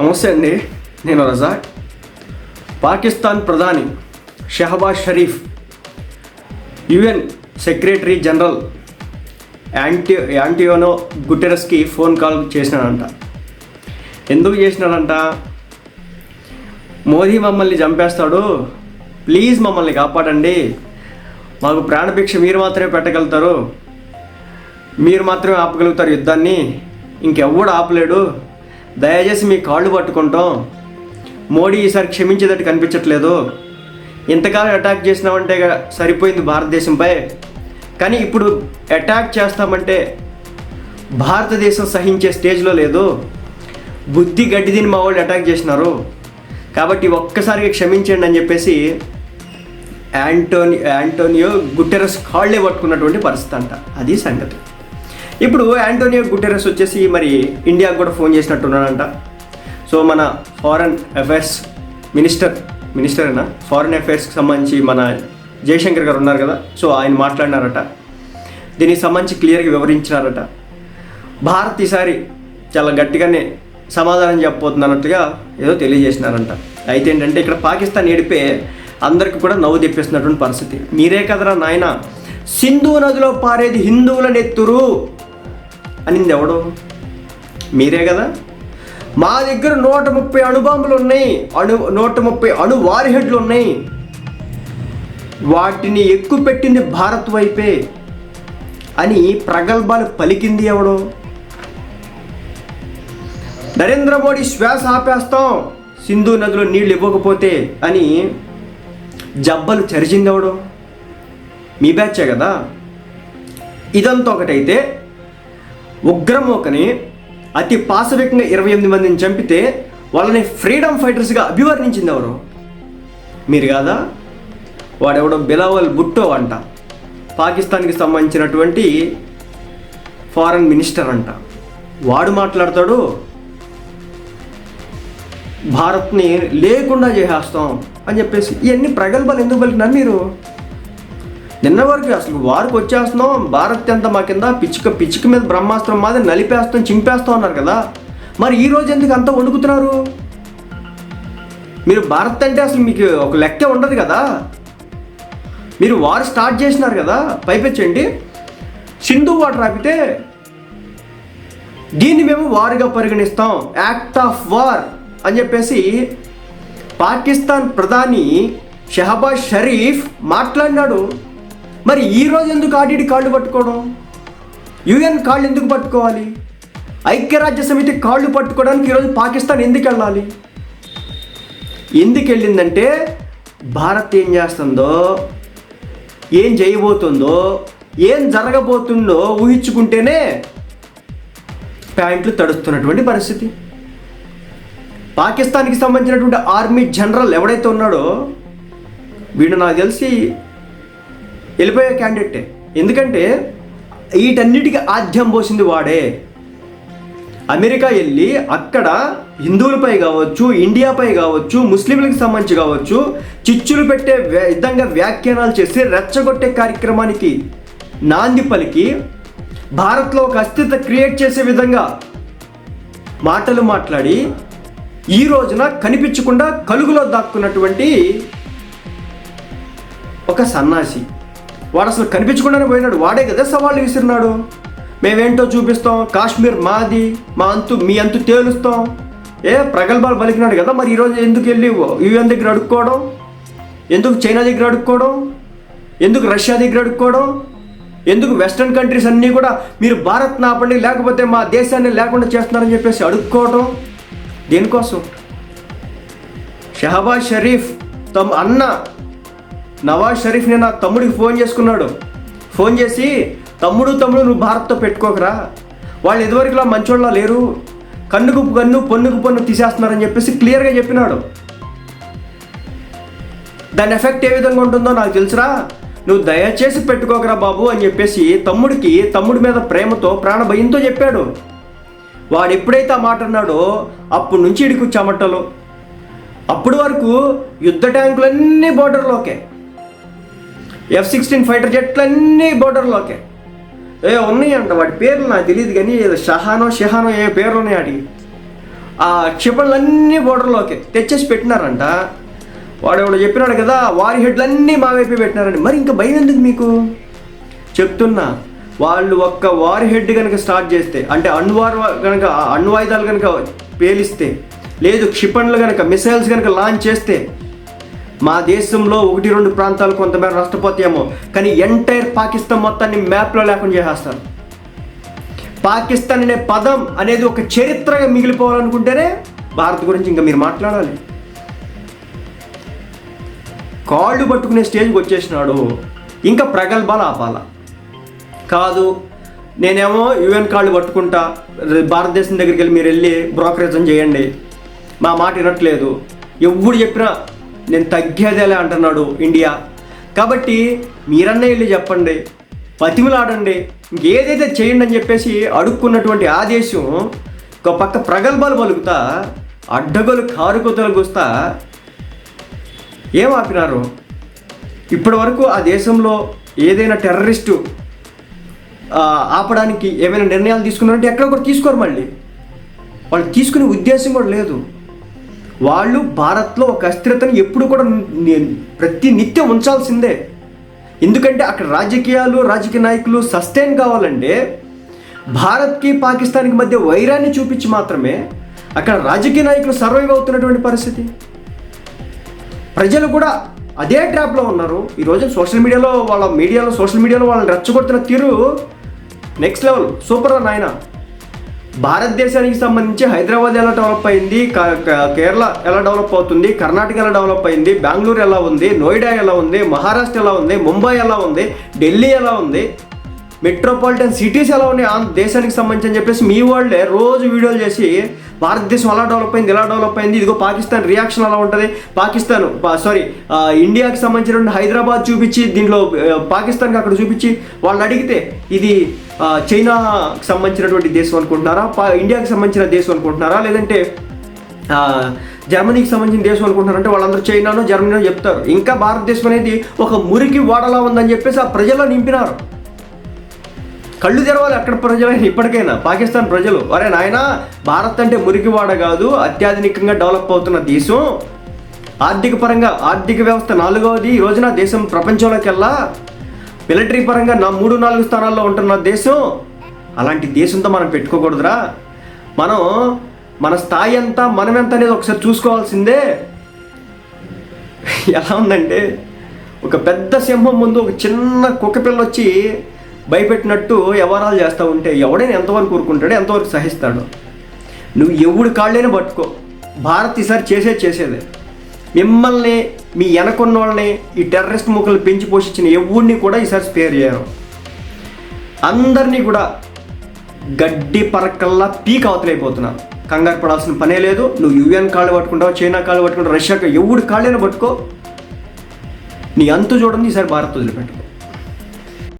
నమస్తే అండి నేను రజాక్. పాకిస్తాన్ ప్రధాని Shahbaz Sharif UN secretary general anti Antonio గుటెరస్కి phone call చేసినాడంట. ఎందుకు చేసినాడంట? మోదీ మమ్మల్ని చంపేస్తాడు. ప్లీజ్ మమ్మల్ని కాపాడండి. మాకు ప్రాణభిక్ష మీరు మాత్రమే పెట్టగలుగుతారు. మీరు మాత్రమే ఆపగలుగుతారు యుద్ధాన్ని. ఇంకెవ్వడు ఆపలేడు. దయచేసి మీ కాళ్ళు పట్టుకుంటాం. మోడీ ఈసారి క్షమించేటట్టు కనిపించట్లేదు. ఇంతకాలం అటాక్ చేసినామంటే సరిపోయింది భారతదేశంపై. కానీ ఇప్పుడు అటాక్ చేస్తామంటే భారతదేశం సహించే స్టేజ్లో లేదు. బుద్ధి గడ్డి మా వాళ్ళు అటాక్ చేసినారు. కాబట్టి ఒక్కసారిగా క్షమించండి అని చెప్పేసి యాంటోని యాంటోనియో గుట్టెరస్ కాళ్ళే పట్టుకున్నటువంటి పరిస్థితి అంట. అది సంగతి. ఇప్పుడు యాంటోనియో గుటెరస్ వచ్చేసి మరి ఇండియాకు కూడా ఫోన్ చేసినట్టున్నాడంట. సో మన ఫారెన్ అఫైర్స్ మినిస్టర్ మినిస్టరేనా ఫారెన్ అఫైర్స్కి సంబంధించి మన జయశంకర్ గారు ఉన్నారు కదా సో ఆయన మాట్లాడినారట. దీనికి సంబంధించి క్లియర్గా వివరించినారట. భారత్ ఈసారి చాలా గట్టిగానే సమాధానం చెప్పబోతున్నట్టుగా ఏదో తెలియజేసినారంట. అయితే ఏంటంటే ఇక్కడ పాకిస్తాన్ ఏడిపే అందరికి కూడా నవ్వు తెప్పిస్తున్నటువంటి పరిస్థితి. మీరే కదరా నాయన? సింధు నదిలో పారేది హిందువుల నెత్తురు. అనింది ఎవడు? మీరే కదా? మా దగ్గర నూట ముప్పై అణుబాంబులు ఉన్నాయి అణు నూట ముప్పై అణు వారిహెడ్లు ఉన్నాయి వాటిని ఎక్కువ పెట్టింది భారత్ వైపే. అని ప్రగల్భాలు పలికింది ఎవడో? నరేంద్ర మోడీ శ్వాస ఆపేస్తాం. సింధు నదిలో నీళ్ళు ఇవ్వకపోతే అని జబ్బలు చరిచింది ఎవడో? మీ బ్యాచే కదా? ఇదంతా ఒకటైతే ఉగ్రమోకని అతి పాశవికంగా ఇరవై ఎనిమిది మందిని చంపితే వాళ్ళని ఫ్రీడమ్ ఫైటర్స్గా అభివర్ణించింది ఎవరు? మీరు కాదా? వాడెవడో బిలావల్ భుట్టో అంట. పాకిస్తాన్కి సంబంధించినటువంటి ఫారెన్ మినిస్టర్ అంట. వాడు మాట్లాడతాడు భారత్ని లేకుండా చేసేస్తాం అని చెప్పేసి. ఇవన్నీ ప్రగల్భాలు ఎందుకు పలికినారు మీరు? నిన్న వరకు అసలు వారికి వచ్చేస్తున్నాం భారత్ ఎంత మా కింద పిచ్చుక పిచ్చుక మీద బ్రహ్మాస్త్రం మాదిరి నలిపేస్తాం చింపేస్తాం అన్నారు కదా. మరి ఈ రోజు ఎందుకు అంత వణుకుతున్నారు? మీరు భారత్ అంటే అసలు మీకు ఒక లెక్కే ఉండదు కదా. మీరు వారు స్టార్ట్ చేసినారు కదా పైపెచ్చండి. సింధు వాటర్ ఆపితే దీన్ని మేము వారుగా పరిగణిస్తాం. యాక్ట్ ఆఫ్ వార్ అని చెప్పేసి పాకిస్తాన్ ప్రధాని షహబాజ్ షరీఫ్ మాట్లాడినాడు. మరి ఈ రోజు ఎందుకు ఆర్డీడీ కాళ్ళు పట్టుకోవడం? యుఎన్ కాళ్ళు ఎందుకు పట్టుకోవాలి? ఐక్యరాజ్య సమితి కాళ్ళు పట్టుకోవడానికి ఈరోజు పాకిస్తాన్ ఎందుకు వెళ్ళాలి? ఎందుకు వెళ్ళిందంటే భారత్ ఏం చేస్తుందో ఏం చేయబోతుందో ఏం జరగబోతుందో ఊహించుకుంటేనే ప్యాంట్లు తడుస్తున్నటువంటి పరిస్థితి. పాకిస్తాన్కి సంబంధించినటువంటి ఆర్మీ జనరల్ ఎవడైతే ఉన్నాడో వీడు నాకు తెలిసి వెళ్ళిపోయే క్యాండిడేటే ఎందుకంటే వీటన్నిటికీ ఆద్యం పోసింది వాడే. అమెరికా వెళ్ళి అక్కడ హిందువులపై కావచ్చు ఇండియాపై కావచ్చు ముస్లింలకు సంబంధించి కావచ్చు చిచ్చులు పెట్టే విధంగా వ్యాఖ్యానాలు చేసి రెచ్చగొట్టే కార్యక్రమానికి నాంది పలికి భారత్లో ఒక అస్థిత క్రియేట్ చేసే విధంగా మాటలు మాట్లాడి ఈ రోజున కనిపించకుండా కలుగులో దాక్కున్నటువంటి ఒక సన్నాసి. వాడు అసలు కనిపించకుండానే పోయినాడు. వాడే కదా సవాళ్ళు విసిరినాడు. మేమేంటో చూపిస్తాం. కాశ్మీర్ మాది మా అంతు మీ అంతు తేలుస్తాం. ఏ ప్రగల్భాలు పలికినాడు కదా మరి ఈరోజు ఎందుకు వెళ్ళి యుఎన్ దగ్గర అడుక్కోవడం? ఎందుకు చైనా దగ్గర అడుక్కోవడం? ఎందుకు రష్యా దగ్గర అడుక్కోవడం? ఎందుకు వెస్ట్రన్ కంట్రీస్ అన్నీ కూడా మీరు భారత్ నాపండి లేకపోతే మా దేశాన్ని లేకుండా చేస్తున్నారని చెప్పేసి అడుక్కోవడం? దేనికోసం? షహబాజ్ షరీఫ్ తమ అన్న నవాజ్ షరీఫ్ నేను నా తమ్ముడికి ఫోన్ చేసుకున్నాడు. ఫోన్ చేసి తమ్ముడు తమ్ముడు నువ్వు భారత్తో పెట్టుకోకరా. వాళ్ళు ఇదివరకులా మంచోళ్ళ లేరు. కన్నుకు కన్ను పొన్నుకు పొన్ను తీసేస్తున్నారని చెప్పేసి క్లియర్గా చెప్పినాడు. దాని ఎఫెక్ట్ ఏ విధంగా ఉంటుందో నాకు తెలుసురా. నువ్వు దయచేసి పెట్టుకోకరా బాబు అని చెప్పేసి తమ్ముడికి తమ్ముడి మీద ప్రేమతో ప్రాణ భయంతో చెప్పాడు. వాడు ఎప్పుడైతే ఆ మాట అన్నాడో అప్పటి నుంచి ఇడికి చెమటలు అప్పటి వరకు యుద్ధ ట్యాంకులన్నీ బోర్డర్లోకే. ఎఫ్ సిక్స్టీన్ ఫైటర్ జెట్లన్నీ బోర్డర్లోకే ఏ ఉన్నాయంట వాటి పేర్లు నాకు తెలియదు కానీ ఏదో షహానో షహానో ఏ పేర్లు ఉన్నాయి వాటికి ఆ క్షిపణులన్నీ బోర్డర్లోకి తెచ్చేసి పెట్టినారంట. వాడు ఎవడో చెప్పినాడు కదా వారి హెడ్లన్నీ మా వైపు పెట్టినారండి మరి ఇంకా భయం ఎందుకు మీకు? చెప్తున్నా వాళ్ళు ఒక్క వారి హెడ్ కనుక స్టార్ట్ చేస్తే అంటే అణ్వార్ కనుక అణ్వాయుధాలు కనుక పేలిస్తే లేదు క్షిపణులు కనుక మిసైల్స్ కనుక లాంచ్ చేస్తే మా దేశంలో ఒకటి రెండు ప్రాంతాలు కొంతమేర నష్టపోతాయేమో కానీ ఎంటైర్ పాకిస్తాన్ మొత్తాన్ని మ్యాప్లో లేకుండా చేసేస్తారు. పాకిస్తాన్ అనే పదం అనేది ఒక చరిత్రగా మిగిలిపోవాలనుకుంటేనే భారత్ గురించి ఇంకా మీరు మాట్లాడాలి. కాళ్ళు పట్టుకునే స్టేజ్కి వచ్చేసినాడు. ఇంకా ప్రగల్భాలు ఆపాల. కాదు నేనేమో యుఎన్ కాళ్ళు పట్టుకుంటా భారతదేశం దగ్గరికి వెళ్ళి మీరు వెళ్ళి బ్రోకరేజం చేయండి. మా మాట వినట్లేదు. ఎవడు చెప్పినా నేను తగ్గేదేలే అంటున్నాడు ఇండియా. కాబట్టి మీరన్నా వెళ్ళి చెప్పండి పతిమలాడండి ఇంకేదైతే చేయండి అని చెప్పేసి అడుక్కున్నటువంటి ఆ దేశం ఒక పక్క ప్రగల్భాలు పలుకుతా అడ్డగోలు కారుకొతలు గుస్తా ఏం ఆపినారు ఇప్పటి వరకు ఆ దేశంలో ఏదైనా టెర్రరిస్టు ఆపడానికి ఏమైనా నిర్ణయాలు తీసుకున్నారంటే ఎక్కడ కూడా తీసుకోరు మళ్ళీ. వాళ్ళు తీసుకునే ఉద్దేశం కూడా లేదు. వాళ్ళు భారత్లో ఒక అస్థిరతను ఎప్పుడు కూడా ప్రతి నిత్యం ఉంచాల్సిందే. ఎందుకంటే అక్కడ రాజకీయాలు రాజకీయ నాయకులు సస్టైన్ కావాలంటే భారత్కి పాకిస్తాన్కి మధ్య వైరాన్ని చూపించి మాత్రమే అక్కడ రాజకీయ నాయకులు సర్వైవ్ అవుతున్నటువంటి పరిస్థితి. ప్రజలు కూడా అదే ట్రాప్లో ఉన్నారు. ఈరోజు సోషల్ మీడియాలో వాళ్ళ మీడియాలో సోషల్ మీడియాలో వాళ్ళని రెచ్చగొడుతున్న తీరు నెక్స్ట్ లెవెల్ సూపర్ నాయన. భారతదేశానికి సంబంధించి హైదరాబాద్ ఎలా డెవలప్ అయింది కేరళ ఎలా డెవలప్ అవుతుంది కర్ణాటక ఎలా డెవలప్ అయింది బెంగళూరు ఎలా ఉంది నోయిడా ఎలా ఉంది మహారాష్ట్ర ఎలా ఉంది ముంబై ఎలా ఉంది ఢిల్లీ ఎలా ఉంది మెట్రోపాలిటన్ సిటీస్ ఎలా ఉన్నాయి ఆ దేశానికి సంబంధించి అని చెప్పేసి మీ వాళ్ళే రోజు వీడియోలు చేసి భారతదేశం అలా డెవలప్ అయింది ఎలా డెవలప్ అయింది ఇదిగో పాకిస్తాన్ రియాక్షన్ అలా ఉంటుంది. పాకిస్తాన్ సారీ ఇండియాకి సంబంధించిన హైదరాబాద్ చూపించి దీంట్లో పాకిస్తాన్కి అక్కడ చూపించి వాళ్ళు అడిగితే ఇది చైనాకి సంబంధించినటువంటి దేశం అనుకుంటున్నారా? ఇండియాకి సంబంధించిన దేశం అనుకుంటున్నారా? లేదంటే జర్మనీకి సంబంధించిన దేశం అనుకుంటున్నారంటే వాళ్ళందరూ చైనానో జర్మనీనో చెప్తారు. ఇంకా భారతదేశం అనేది ఒక మురికి వాడలా ఉందని చెప్పేసి ఆ ప్రజల్లో నింపినారు. కళ్ళు తెరవాలి అక్కడ ప్రజలైన ఇప్పటికైనా. పాకిస్తాన్ ప్రజలు. అరే నాయన భారత్ అంటే మురికివాడ కాదు అత్యాధునికంగా డెవలప్ అవుతున్న దేశం. ఆర్థిక పరంగా ఆర్థిక వ్యవస్థ నాలుగవది. ఈ రోజున దేశం ప్రపంచంలోకెల్లా మిలిటరీ పరంగా నా మూడు నాలుగు స్థానాల్లో ఉంటున్న దేశం అలాంటి దేశంతో మనం పెట్టుకోకూడదురా. మనం మన స్థాయి ఎంత మనం ఎంత అనేది ఒకసారి చూసుకోవాల్సిందే. ఎలా ఉందంటే ఒక పెద్ద సింహం ముందు ఒక చిన్న కుక్కపిల్ల వచ్చి భయపెట్టినట్టు వ్యవహారాలు చేస్తూ ఉంటే ఎవడైనా ఎంతవరకు ఊరుకుంటాడో ఎంతవరకు సహిస్తాడు. నువ్వు ఎవడు కాళ్ళైనా పట్టుకో. భారత్ ఈసారి చేసేది చేసేదే. మిమ్మల్ని మీ వెనకున్న వాళ్ళని ఈ టెర్రరిస్ట్ ముక్కలు పెంచి పోషించిన ఎవరిని కూడా ఈసారి స్పేర్ చేయరు. అందరినీ కూడా గడ్డి పరకల్లా పీక్ అవతలైపోతున్నారు కంగారు పడాల్సిన పనే లేదు. నువ్వు యుఎన్ కాళ్ళు పట్టుకుంటావు చైనా కాళ్ళు పట్టుకుంటావు రష్యా ఎవడు కాళ్ళైనా పట్టుకో. నీ అంతు చూడండి ఈసారి భారత్ వదిలిపెట్టు.